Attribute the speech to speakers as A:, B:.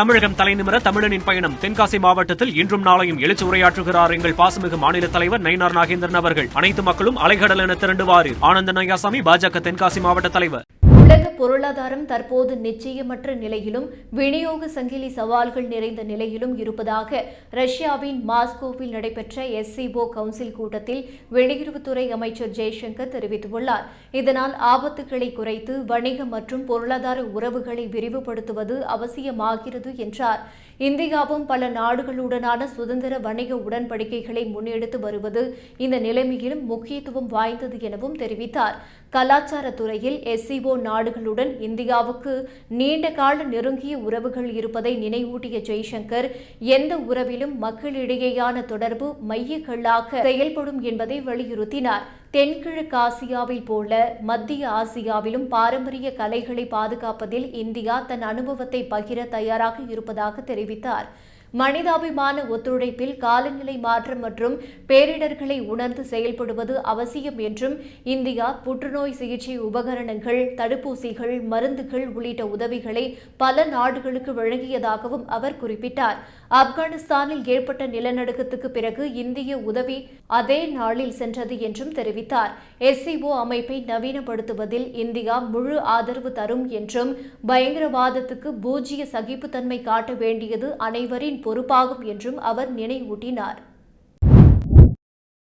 A: தமிழகம் தலைநிமிர தமிழனின் பயணம். தென்காசி மாவட்டத்தில் இன்றும் நாளையும் எழுச்சி உரையாற்றுகிறார் எங்கள் பாசமிகு மாநில தலைவர் நயினார் நாகேந்திரன் அவர்கள். அனைத்து மக்களும் அலைகடல் என திரண்டுவாரு ஆனந்த நயாசாமி பாஜக தென்காசி மாவட்ட தலைவர்.
B: உலக பொருளாதாரம் தற்போது நிச்சயமற்ற நிலையிலும் விநியோக சங்கிலி சவால்கள் நிறைந்த நிலையிலும் இருப்பதாக ரஷ்யாவின் மாஸ்கோவில் நடைபெற்ற எஸ்சிபோ கவுன்சில் கூட்டத்தில் வெளியுறவுத்துறை அமைச்சர் ஜெய்சங்கர் தெரிவித்துள்ளார். இதனால் ஆபத்துகளை குறைத்து வணிக மற்றும் பொருளாதார உறவுகளை விரிவுபடுத்துவது அவசியமாகிறது என்றார். இந்தியாவும் பல நாடுகளுடனான சுதந்திர வணிக உடன்படிக்கைகளை முன்னெடுத்து வருவது இந்த நிலைமையிலும் முக்கியத்துவம் வாய்ந்தது எனவும் தெரிவித்தார். கலாச்சாரத்துறையில் எஸ்சிஓ நாடுகளுடன் இந்தியாவுக்கு நீண்ட கால நெருங்கிய உறவுகள் இருப்பதை நினைவூட்டிய ஜெய்சங்கர் எந்த உறவிலும் மக்களிடையேயான தொடர்பு மையக்கல்லாக செயல்படும் என்பதை வலியுறுத்தினார். தென்கிழக்கு ஆசியாவில் போல மத்திய ஆசியாவிலும் பாரம்பரிய கலைகளை பாதுகாப்பதில் இந்தியா தன் அனுபவத்தை பகிர தயாராக இருப்பதாக தெரிவித்தார். தெரிவித்தார். மனிதாபிமான ஒத்துழைப்பில் காலநிலை மாற்றம் மற்றும் பேரிடர்களை உணர்ந்து செயல்படுவது அவசியம் என்றும் இந்தியா புற்றுநோய் சிகிச்சை உபகரணங்கள் தடுப்பூசிகள் மருந்துகள் உள்ளிட்ட உதவிகளை பல நாடுகளுக்கு வழங்கியதாகவும் அவர் குறிப்பிட்டார். ஆப்கானிஸ்தானில் ஏற்பட்ட நிலநடுக்கத்துக்கு பிறகு இந்திய உதவி அதே நாளில் சென்றது என்றும் தெரிவித்தார். எஸ்சிஓ அமைப்பை நவீனப்படுத்துவதில் இந்தியா முழு ஆதரவு தரும் என்றும் பயங்கரவாதத்துக்கு பூஜ்ய சகிப்புத்தன்மை காட்ட வேண்டியது அனைவரின் பொறுப்பாகும் என்றும் அவர் நினைவூட்டினார்.